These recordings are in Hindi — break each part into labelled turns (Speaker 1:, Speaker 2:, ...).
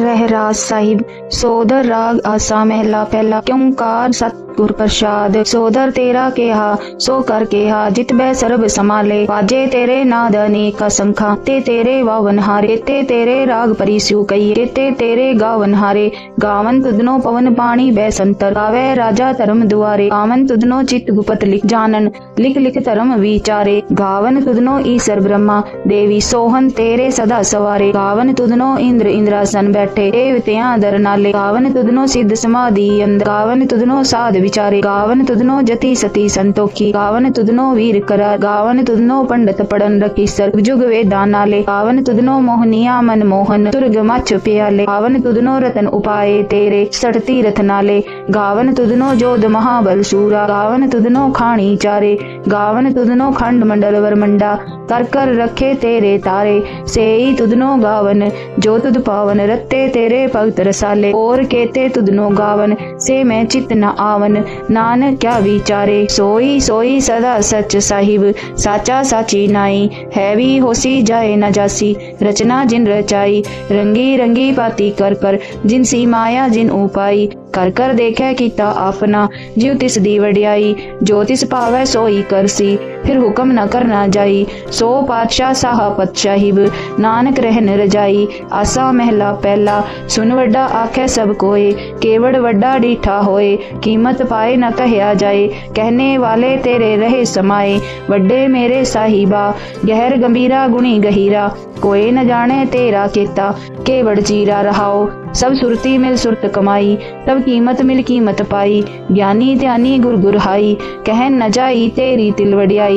Speaker 1: रहराज साहिब सोदर राग आसा महला पहला क्योंकार सत ਗੁਰ ਪ੍ਰਸਾਦ ਸੋਦਰ ਤੇਰਾ ਕਿਹਾ, ਸੋ ਕਰ ਕਿਹਾ, ਜਿਤ ਬੈ ਸਰਬ ਸਮਾਲੇ ਵਾਜੇ ਤੇਰੇ ਨਾਦ ਅਨੇਕ ਸੰਖਾ ਤੇ ਤੇਰੇ ਵਾਵਨ ਹਾਰੇ, ਤੇ ਤੇਰੇ ਰਾਗ ਪਰਿਸੂ ਕਈ ਤੇ ਤੇਰੇ ਗਾਵਨ ਹਾਰੇ, ਗਾਵਨ ਤੁਧਨੋ ਪਵਨ ਪਾਣੀ ਬੈ ਸੰਤਰ ਗਾਵੇ ਰਾਜਾ ਧਰਮ ਦੁਆਰੇ, ਗਾਵਨ ਤੁਧਨੋ ਚਿਤ ਗੁਪਤ ਲਿਖ ਜਾਣਨ, ਲਿਖ ਲਿਖ ਧਰਮ ਵਿਚਾਰੇ, ਗਾਵਨ ਤੁਧਨੋ ਈਸਰ ਬ੍ਰਹਮਾ, ਦੇਵੀ ਸੋਹਨ ਤੇਰੇ ਸਦਾ ਸਵਾਰੇ, ਗਾਵਨ ਤੁਧਨੋ ਇੰਦਰ ਇੰਦਰਾਸਨ ਬੈਠੇ, ਦੇਵਤਿਆਂ ਦਰ ਨਾਲੇ, ਗਾਵਨ ਤੁਧਨੋ ਸਿੱਧ ਸਮਾਧੀ ਅੰਦਰ, ਗਾਵਨ ਤੁਧਨੋ ਸਾਧ विचारे गावन तुदनो जति सती संतो की गावन तुदनो वीर करा गावन तुदनो पंडित पढ़न रखी सर। जुग वेदाना ले गावन तुदनो मोहनिया मन मोहन। तुर्ग मच पियाले, गावन तुदनो रतन उपाय तेरे। सड़ती रथनाले गावन तुदनो जोध महाबल सूरा। गावन तुदनो खाणी चारे, गावन तुदनो खंड मंडल वर मंडा। कर कर रखे तेरे तारे से तुदनो गावन। जो तुद पावन, रत्ते तेरे भगत रसाले और केते तुद नो गावन, से मैं चित न आवन। नान क्या विचारे? सोई सोई सदा सच साहिब। साचा साची नाई, है भी होसी जाए न जासी। रचना जिन रचाई, रंगी रंगी पाती कर कर। जिन सी माया, जिन उपाई, कर कर देखे किता अपना जिव तिस दी वड्याई, जो तिस पावै सोई करसी। ਫਿਰ ਹੁਕਮ ਨਾ ਕਰਨਾ ਜਾਈ। ਸੋ ਪਾਤਸ਼ਾਹ ਸਾਹਪਤ ਸਾਹਿਬ ਨਾਨਕ ਰਹਿਨ ਰਜਾਈ ਆਸਾ ਮਹਿਲਾ ਪਹਿਲਾ, ਸੁਨ ਵੱਡਾ ਆਖੈ ਸਭ ਕੋਏ। ਕੇਵੜ ਵੱਡਾ ਡੀਠਾ ਹੋਏ, ਕੀਮਤ ਪਾਏ ਨਾ ਕਹਿਆ ਜਾਏ। ਕਹਿਨੇ ਵਾਲੇ ਤੇਰੇ ਰਹੇ ਸਮਾਏ, ਵੱਡੇ ਮੇਰੇ ਸਾਹਿਬਾ। ਗਹਿਰ ਗੰਭੀਰਾ ਗੁਣੀ ਗਹੀਰਾ, ਕੋਏ ਨ ਜਾਣੇ ਤੇਰਾ ਕੀਤਾ। ਕੇਵੜ ਚੀਰਾ ਰਹਾਓ, ਸਭ ਸੁਰਤੀ ਮਿਲ ਸੁਰਤ ਕਮਾਈ। ਤਬ ਕੀਮਤ ਮਿਲ ਕੀਮਤ ਪਾਈ, ਗਿਆਨੀ ਧਿਆਨੀ ਗੁਰ ਗੁਰ ਹਾਈ। ਕਹਿ ਨ ਜਾਈ ਤੇਰੀ ਤਿਲ ਵਡਿਆਈ।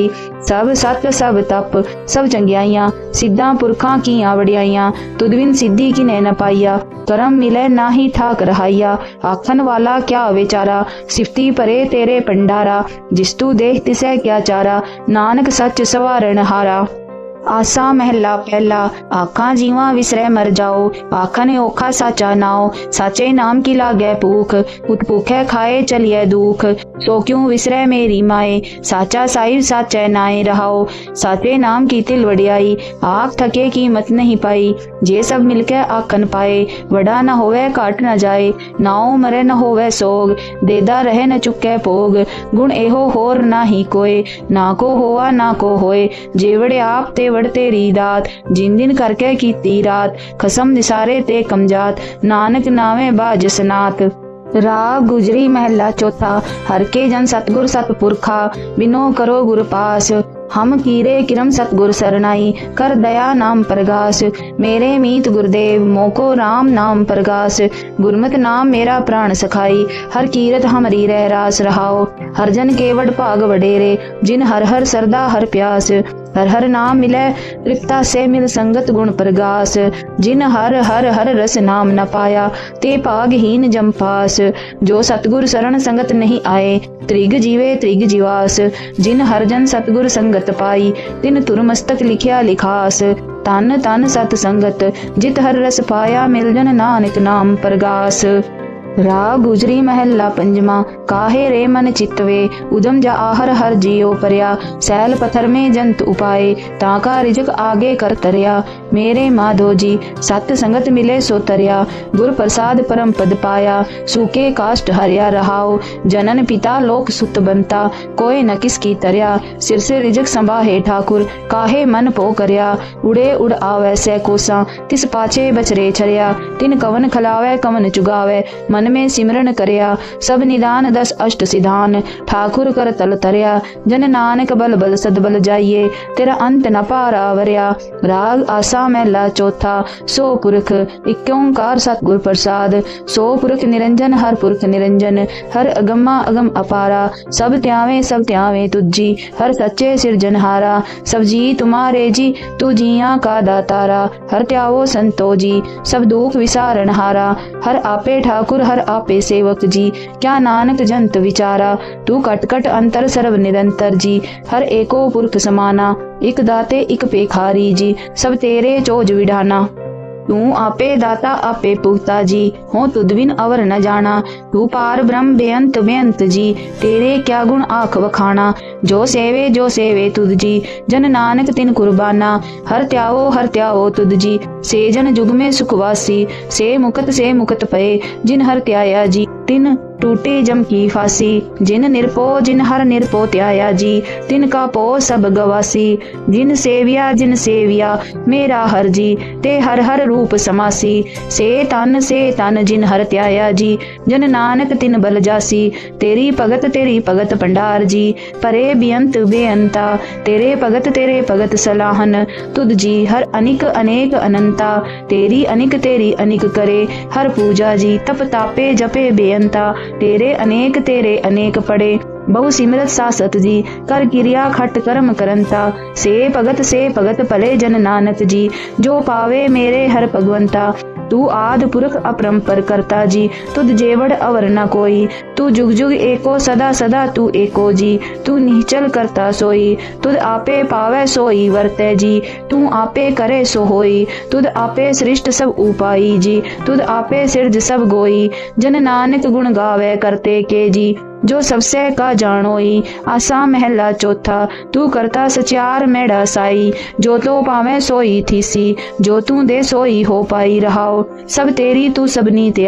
Speaker 1: ਸਭ ਸਤ ਸਭ ਤਪ ਸਭ ਚੰਗਿਆਈਆਂ ਸਿੱਧਾਂ ਪੁਰਖਾਂ ਕੀਆਂ ਵਡਿਆਈਆਂ ਤੁਦਵਿਨ ਸਿੱਧੀ ਕਿਨੇ ਨ ਪਾਈਆ ਕਰਮ ਮਿਲੇ ਨਾਹੀ ਠਾਕ ਰਹਾਈਆ ਆਖਣ ਵਾਲਾ ਕਿਆ ਵਿਚਾਰਾ ਸਿਫਤੀ ਭਰੇ ਤੇਰੇ ਪੰਡਾਰਾ ਜਿਸ ਤੂ ਦੇਖ ਤਿਸੈ ਕਿਆ ਚਾਰਾ ਨਾਨਕ ਸੱਚ ਸਵਾਰਣ ਹਾਰਾ आसा महला पहला, आखा जीवा विसरह मर जाओ आखन ओखा साचा नाओ, साचे नाम की लागे भूख, उत भूखे खाए चलिए दुख, सो क्यों विसरह मेरी माए, साचा साहिब साचे नाए रहाओ, साचे नाम की तिल वडियाई आख थके की मत नहीं पाई, जे सब मिलके आखन पाए, वड़ा न होवे काट न जाए, नाओ मरे न होवे सोग, देदा रहे न चुके पोग गुण एहो होर ना ही कोय ना को होआ ना को होए, जेवड़े आप ते करवट तेरी दात जिन दिन करके की तीरात खसम निसारे ते कमजात नानक नावे बाजसनात राग गुजरी महला चौथा हर के जन सतगुर सतपुरखा बिनो करो गुर पास हम कीरे किरम सतगुर सरनाई कर दया नाम प्रगास मेरे मीत गुरुदेव मोको राम नाम प्रगास गुरमत नाम मेरा प्राण सखाई हर कीरत हमरी रह रास रहाओ हर जन केवट भाग वडेरे जिन हर हर सरदा हर प्यास ਹਰ ਹਰ ਨਾਮ ਮਿਲੇ ਰਿਕਤਾ ਸੇ ਮਿਲ ਸੰਗਤ ਗੁਣ ਪ੍ਰਗਾਸ। ਜਿਨ ਹਰ ਹਰ ਹਰ ਰਸ ਨਾਮ ਨ ਪਾਇਆ, ਤੇ ਭਾਗਹੀਨ ਜੰਪਾਸ ਜੋ ਸਤਗੁਰ ਸਰਣ ਸੰਗਤ ਨਹੀਂ ਆਏ, ਤ੍ਰਿਗ ਜੀਵੇ ਤ੍ਰਿਗ ਜੀਵਾਸ। ਜਿਨ ਹਰ ਜਨ ਸਤਗੁਰ ਸੰਗਤ ਪਾਈ, ਤਿਨ ਤੁਰਮਸਤਕ ਲਿਖਿਆ ਲਿਖਾਸ। ਤਨ ਤਨ ਸਤ ਸੰਗਤ, ਜਿਤ ਹਰ ਰਸ ਪਾਇਆ, ਮਿਲ ਜਨ ਨਾਨਕ ਨਾਮ ਪ੍ਰਗਾਸ। रा गुजरी महल्ला पंजमा, काहे रे मन चित्तवे? उदम जा आहर हर जियो परया सैल पथर में जंत उपाय, ताका रिजक आगे कर तरया। मेरे माधो जी सत संगत मिले सो तरिया। गुर प्रसाद परम पद पाया, सूखे काष्ट हरिया रहाओ। जनन पिता लोक सुत बनता, कोई न किस की तरिया। सिर से रिजक संभा हे ठाकुर, काहे मन पो करया। उड़े उड़ आवे से कोसा, तिस पाचे बचरे छरिया। तिन कवन खलावे, कवन चुगावे, मन में सिमरन करया। सब निदान दस अष्ट सिधान, ठाकुर कर तल तरिया। जन नानक बल बल सदबल जाइये तेरा अंत न पारा वरिया राग आसा महला चौथा, सो पुरख एक ओंकार सतगुर प्रसाद। सो पुरख निरंजन, हर पुरख निरंजन। हर अगमा अगम अपारा। सब त्यावे सब त्यावे तुझी। हर सच्चे सिरजनहारा सब जी तुम्हारे जी, तू जिया का दातारा। हर त्यावो संतो जी, सब दुख विसारण हारा। हर आपे ठाकुर, हर आपे सेवक जी। क्या नानक जंत विचारा। तू कट कट अंतर सर्व निरंतर जी। हर एको पुरख समाना एक दाते एक पेखारी जी। सब तेरे चोज विढ़ाना, तू आपे दाता आपे पुगता जी। हो तुदबिन अवर न जाना, तू पार ब्रह्म बेअंत बेअंत जी। तेरे क्या गुण आख वखाना, जो सेवे जो सेवे तुद जी। जन नानक तिन कुर्बाना, हर त्यावो हर त्यावो तुद जी। से जन जुग में सुखवासी, से मुकत से मुकत पे जिन हर त्याया जी। तिन टूटे जम की फांसी। जिन निरपो, जिन हर निरपो त्याया जी, तिन का पो सब गवासी। जिन सेविया जिन सेविया, मेरा हर जी, ते हर हर रूप समासी। से तन से तन जिन हर त्याया जी, जन नानक तिन बल जासी। तेरी भगत तेरी भगत भंडार जी, परे बियंत बेअंता। तेरे भगत तेरे भगत सलाहन, तुद जी, हर अनिक अनेक अनंता। तेरी अनिक तेरी अनिक करे, हर पूजा जी, तप तापे, जपे बेअंता। तेरे अनेक तेरे अनेक पड़े बहु सिमरत सासत जी कर क्रिया खट कर्म करंता। से भगत से भगत पले जन नानक जी। जो पावे मेरे हर भगवंता। तू आद पुरख अपरंपर करता जी। तुद जेवड़ अवर न कोई। तू जुग जुग एको, सदा सदा तू एको जी। तू निचल करता सोई तुद आपे पावे सोई, वर्ते जी। तू आपे करे सो होई तुद आपे सृष्ट सब उपाई जी। तुद आपे सिरज सब गोई, जन नानक गुण गावे करते के जी। जो सबसे का जानोई, आसा महला चौथा। तू करता सचार मेड़ा साई, जो तो पावे सोई थी सी जो तू दे सोई हो पाई रहाओ, सब तेरी तू सबनी ते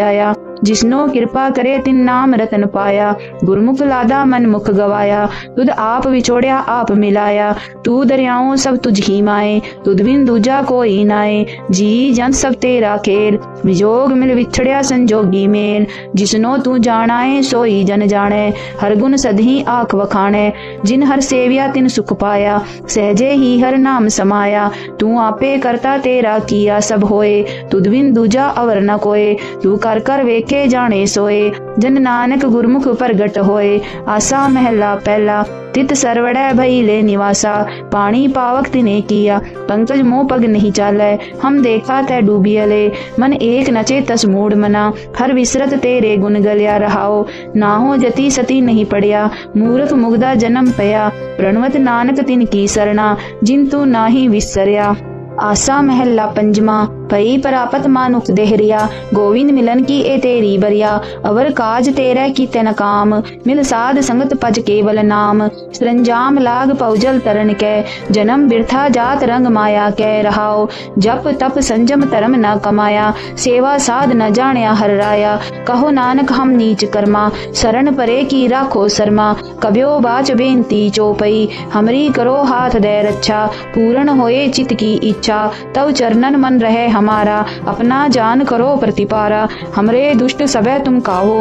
Speaker 1: आया जिसनो कृपा करे तिन नाम रतन पाया गुरमुख लादा मन मुख गवाया तुद आप विछोड़या आप मिलाया तू दरियाओं सब तुझ ही माए तुद बिन दूजा कोई नाए जी जन सब तेरा खेल विजोग मिल विछड़या संजोगी मेल जिसनो तू जानाए सोई जन जाने हर गुण सदही आख वखाणे जिन हर सेविया तिन सुख पाया सहजे ही हर नाम समाया तू आपे करता तेरा किया सब होए तुद बिन दूजा अवर न कोए तू कर कर वेखे जाने सोए जन नानक गुरमुख प्रगट होए आसा महला पहला तित सरवड़ै भई ले निवासा पानी पावक तिने किया पंकज मोह पग नहीं चालै हम देखा तै डूबियले मन एक नचे तस मूड मना हर विसरत तेरे गुण गलिया रहाओ नाहो जति सती नहीं पड़िया मूर्ख मुग्धा जन्म पया प्रणवत नानक तिन की सरना जिन तू नाही विसरिया आसा महला पंजमा भई परापत मानुख देहरिया गोविंद मिलन की ए तेरी बरिया अवर काज तेरा की तन काम मिल साध संगत पज केवल नाम सरंजाम लाग पौजल तरन कै जन्म बिरथा जात रंग माया कै रहाओ जप तप संजम धर्म न कमाया सेवा साध न जाण्या हर राया कहो नानक हम नीच कर्मा शरण परे की राखो शर्मा कब्यो बाच बेनती चोपई हमरी करो हाथ दे रक्षा पूर्ण होए चित की इच्छा तव चरणन मन रहे हमारा अपना जान करो प्रतिपारा। हमरे दुष्ट सब तुम काहो।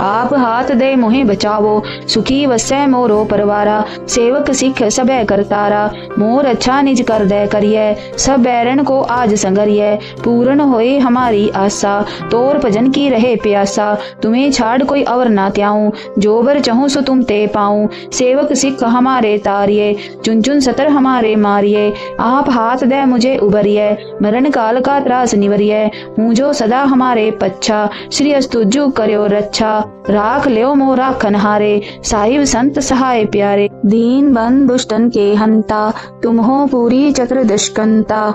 Speaker 1: आप हाथ दे मुहे बचावो, सुखी वसै मोरो परवारा, सेवक सिख सबे करतारा, मोर अच्छा निज कर दे करिए सब बैरन को आज संगरिए पूर्ण होए हमारी आशा तोर भजन की रहे प्यासा, तुम्हें छाड़ कोई अवर ना त्याऊं, जो बर चाहूँ सो तुम ते पाऊँ, सेवक सिख हमारे तारिये, चुन चुन सतर हमारे मारिये, आप हाथ दे मुझे उबरिए मरण काल का त्रास निवरिए हूँ जो सदा हमारे पच्छा, श्री अस्तुजु करो रक्षा राख लियो मोरा खनहारे साहिब संत सहाय प्यारे। दीन बन दुष्टन के हंता, तुम हो पूरी चक्र दशकंता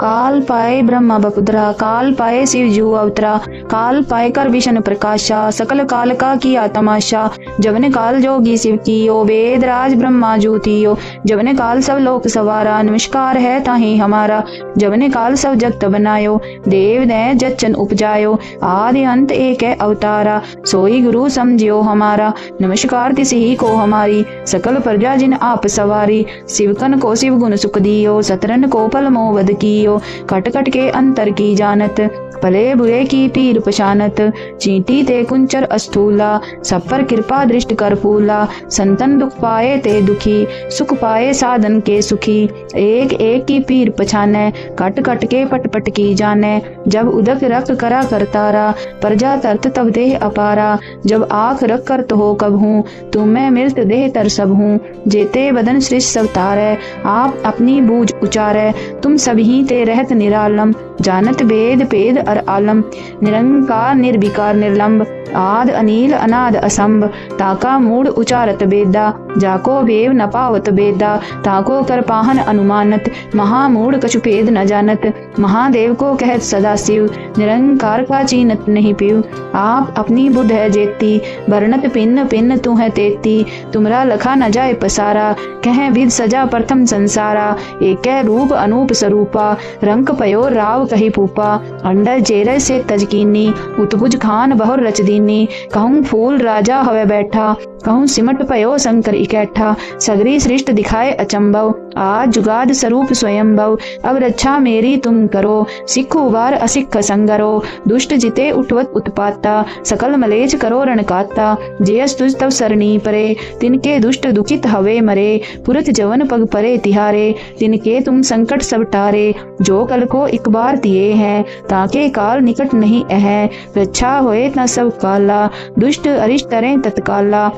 Speaker 1: काल पाए ब्रह्म बपुद्रा काल पाए शिव जू अवतरा काल पाए कर विष्णु प्रकाशा, सकल काल का किया तमाशा। जबने काल जोगी शिव की ओ वेद राज ब्रह्मा ज्योतियो। जबने काल सब लोक सवारा, नमस्कार है ताही हमारा। जबने काल सब जगत बनायो, देव ने जचन उपजायो। आदि अंत एक है अवतारा, सोई गुरु समझियो हमारा। नमस्कार तिस ही को हमारी, सकल प्रजा जिन आप सवारी। शिवकन को शिव गुण सुख दियो, सतरन को पल मोवद कियो। कट कट के अंतर की जानत। भले बुरे की पीर पशानत चींटी ते कुंचर अस्थूला सब पर कृपा दृष्ट कर फूला, संतन दुख पाए ते दुखी, सुख पाए साधन के सुखी। एक एक की पीर पछाने, कट कट के पट पट की जाने। जब उदक रख करा करतारा प्रजा तरत तब देह अपारा। जब आख रख कर तो हो कब हूँ तुम मैं मृत देह तर सब हूँ। जेते बदन सृष्ट सब तारे, आप अपनी बूझ उचारे। तुम सभी ते रहत निरालम, जानत वेद पेद अर आलम, निरंकार, निर्विकार, निर्लंब, आद, अनिल, अनाद असंभ ताका मूड उचारत बेदा, जाको वेव न पावत बेदा। ताको कर पाहन अनुमानत महामूड कछु भेद न जानत। महादेव को कहत सदा शिव निरंकार का चीनत नहीं पीव। आप अपनी बुद्ध है जेती वर्णत पिन्न पिन्न तू है तेती। तुमरा लखा न जाए पसारा, कह विद सजा प्रथम संसारा। एक रूप अनूप स्वरूपा रंक पयो राव कही पूपा। अंडर जेर से तजकीनी, उतबुज खान बहुर रच दीनी कहूँ फूल राजा हवे बैठा, कहूँ सिमट पयो शंकर इकट्ठा सगरी सृष्ट दिखाए अचंभव आज जुगाद स्वरूप स्वयंभव। अब रक्षा मेरी तुम करो, सिख उबार असिख संगरो। दुष्ट जिते उठवत उत्पाता, सकल मलेच करो रणकाता। जयस तुझ तब सरणी परे, तिनके दुष्ट दुखित हवे मरे। पुरत जवन पग परे तिहारे, तिनके तुम संकट सब टारे। जो कल को एक बार दिए हैं, ताके काल निकट नहीं है रक्षा होए न सब काला दुष्ट अरिष्ट तरें तत्काला।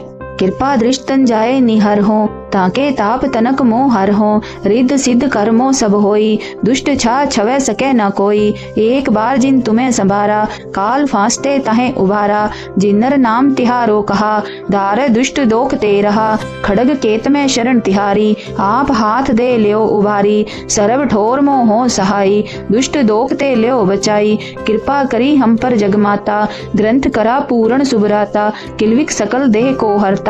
Speaker 1: कृपा दृष्टन जाए निहर हो, ताके ताप तनक मोह हर हो। रिद्ध सिद्ध कर्मो सब होई, दुष्ट छा छवे सके न कोई। एक बार जिन तुम्हें संभारा, काल फांसते तहे उभारा। जिन्नर नाम तिहारो कहा दार दुष्ट दोख ते रहा। खड़ग केत में शरण तिहारी, आप हाथ दे लियो उभारी। सरब ठोर मोह हो सहाई, दुष्ट दोख ते लियो बचाई। कृपा करी हम पर जगमाता, ग्रंथ करा पूर्ण सुबराता किलविक सकल देह को हरता।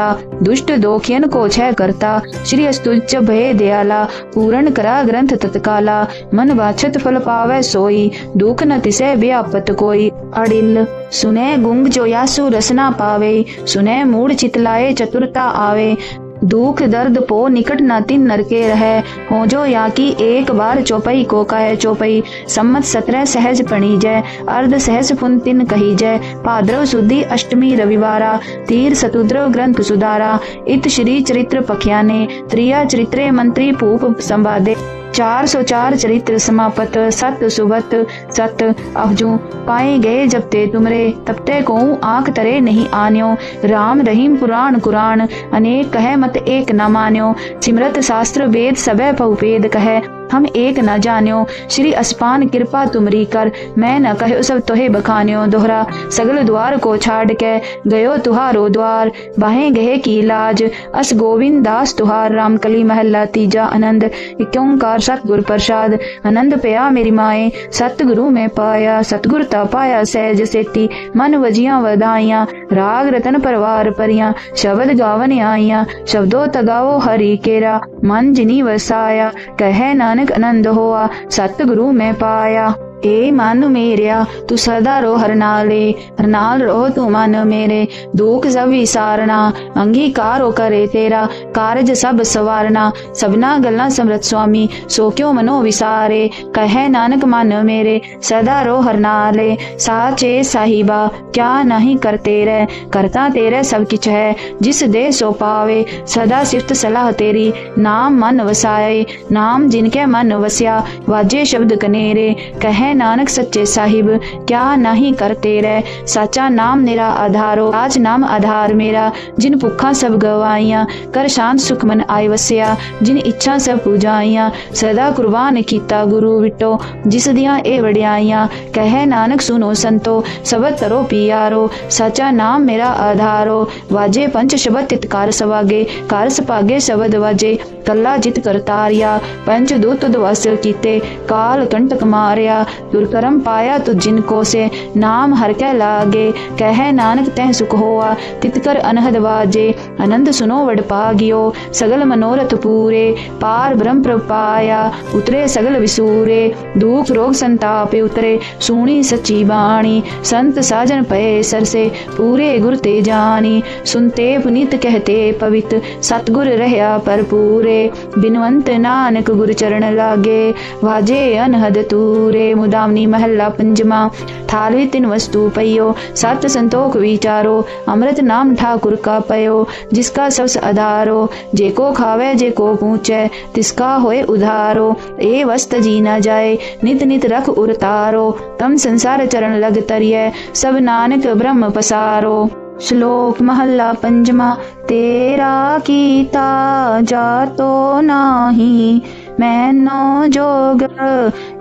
Speaker 1: दुष्ट दोखियन को छह करता। श्री अस्तुच भय दयाला, पूर्ण करा ग्रंथ तत्काला। मन वाचत फल पावे सोई, दुख न तिसे व्यापत कोई। अडिल, सुने गुंग जो यासु रसना पावे, सुने मूड चितलाए चतुरता आवे। दुख दर्द पो निकट नातिन नरके रहे। हो जो या की एक बार चौपई को कहे चौपई, सम्मत सत्रह सहज पणी जय अर्ध सहज पुन तिन कही जय भाद्रव सुधी अष्टमी रविवारा, तीर सतुद्रव ग्रंथ सुधारा। इत श्री चरित्र पखियाने, त्रिया चरित्रे मंत्री पूप संवादे। चार सौ चार चरित्र समापत, सत सुबत सत अफजू पाए गए जब ते तुमरे तब ते को आँख तरे नहीं आन्यो। राम रहीम पुराण कुरान अनेक कह मत एक न मान्यो। सिमरत शास्त्र वेद सब पहुपेद कहे। हम एक न जान्यो। श्री अस्पान कृपा तुमरी कर। मैं न कहो सब तोहे बखान्यो। दोहरा, सगल द्वार को छाड़ के गयो तुहारो द्वार। बाहें गहे की लाज। अस गोविंद दास तुहार, रामकली महल्ला तीजा आनंद। इक्योंकार सतगुर प्रसाद। आनंद पया मेरी माए। सतगुरु में पाया सतगुरता पाया सहज सेती। मन वजिया वदाइया राग रतन परवार परिया। शब्द गावन आइया। शब्दों तगाओ हरि केरा। मन जिनी वसाया। कहे नानक नानक आनंद हुआ सतगुरु में पाया। ए मन मेरिया, तू सदा रो हरनाले हरनाल रो तू मन मेरे। दुख सब विसारना अंगीकार हो करे तेरा, कारज सब सवारना। सबना गल्ला समरत स्वामी, सो क्यों मनो विसारे? कहे नानक मन मेरे, सदा रो हरनाले साचे साहिबा, क्या नहीं करते रे? करता तेरे सब किच है, जिस दे सो पावे। सदा सिफत सलाह तेरी, नाम मन वसाए। नाम जिनके मन वसया, वाजे शब्द कनेरे। कहे नानक सच्चे साहिब, क्या नहीं करते रह? साचा नाम मेरा आधारो आज नाम आधार मेरा। जिन भुखा सब गवाईया, कर शांत सुख आय वसिया। जिन इच्छा सब पूजाईया सदा कुर्बान कीता गुरु विटो। जिस दिया ए वड्याईया, कह नानक सुनो संतो। सब तरो पियारो, साचा नाम मेरा आधारो। वाजे पंच शब्द तित्कार सवागे, कार सपागे शब्द वाजे। शब्द वाजे कल्ला जित करतारिया पंच दूत दवस कीते, काल कंटक मारिया दुर्कर्म पाया तो जिनको से नाम हर के लागे, कह नानक तह सुख होआ तितकर अनहद बाजे आनंद सुनो वड पागियो, सगल मनोरथ पूरे, पार ब्रह्म प्रपाया उतरे सगल विसूरे, दुख रोग संतापे उतरे, सुनी सच्ची बाणी, संत साजन पये सर से पूरे गुर ते जानी, सुनते पुनीत कहते पवित, सतगुर रहया पर पूरे। बिनवंत नानक गुर चरण लागे वाजे अनहद तूरे मुदा मुदामनी महल्ला पंजमा। ठालवी तीन वस्तु पयो, सत संतोख विचारो। अमृत नाम ठाकुर का पयो, जिसका सबस आधारो जेको खावे जेको पूछे, तिसका होए उधारो। ए वस्त जी न जाए, नित नित रख उरतारो तम संसार चरण लग तरिय, सब नानक ब्रह्म पसारो। श्लोक महल्ला पंजमा, तेरा कीता जातो नाही मैनो जोग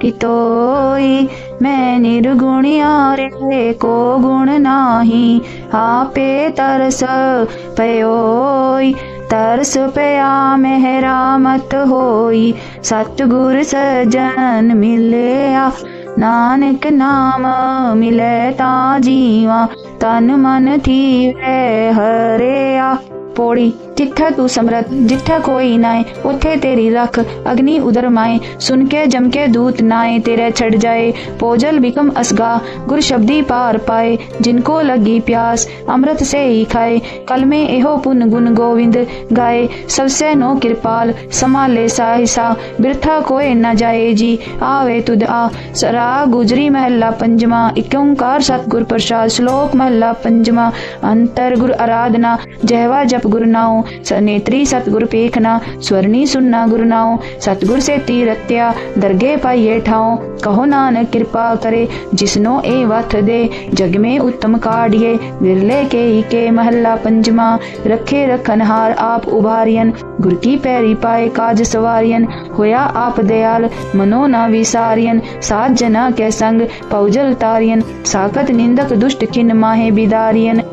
Speaker 1: कितोई, मैं निर्गुणिया रे को गुण नाही, आपे तरस पयोई, तरस पया मेहरामत होई, सतगुर सजन नानक नाम मिले ता जीवा तन मन थी वे हरेया पौड़ी। जिथा तू ਸਮਰਤ जिथा कोई नाए उथे तेरी रख। अग्नि उधर माए, सुनके ਕੇ ਜਮ दूत ਦੂਤ तेरे ਤੇਰੇ ਛੜ पोजल बिकम असगा, गुर शब्दी पार पाए। जिनको लगी प्यास, अमृत से ही खाए। कल में एहो पुन गुन गोविंद गाए। सबसे नो कृपाल, समाले साहिसा। बिरथा कोय न जाए जी, आवे तुद आ। सरा गुजरी महला पंजमा सत सतगुर प्रसाद। श्लोक महला पंजमा, अंतर गुर आराधना। जहवा जप गुरु नाओ। सनेत्री सतगुर पेखना स्वर्णी सुनना गुरु नाओ सतगुर से तीरत्या, दरगे पाइये ठाओ कहो नानक कृपा करे, जिसनो ए वथ दे, जग में उत्तम काढ़िए विरले के ही के महल्ला पंजमा, रखे रखनहार आप उभारियन। गुर की पैरी पाए काज सवारियन, होया आप दयाल, मनो न विसारियन। सात जना के संग पौजल तारियन, साकत निंदक दुष्ट किन माहे बिदारियन।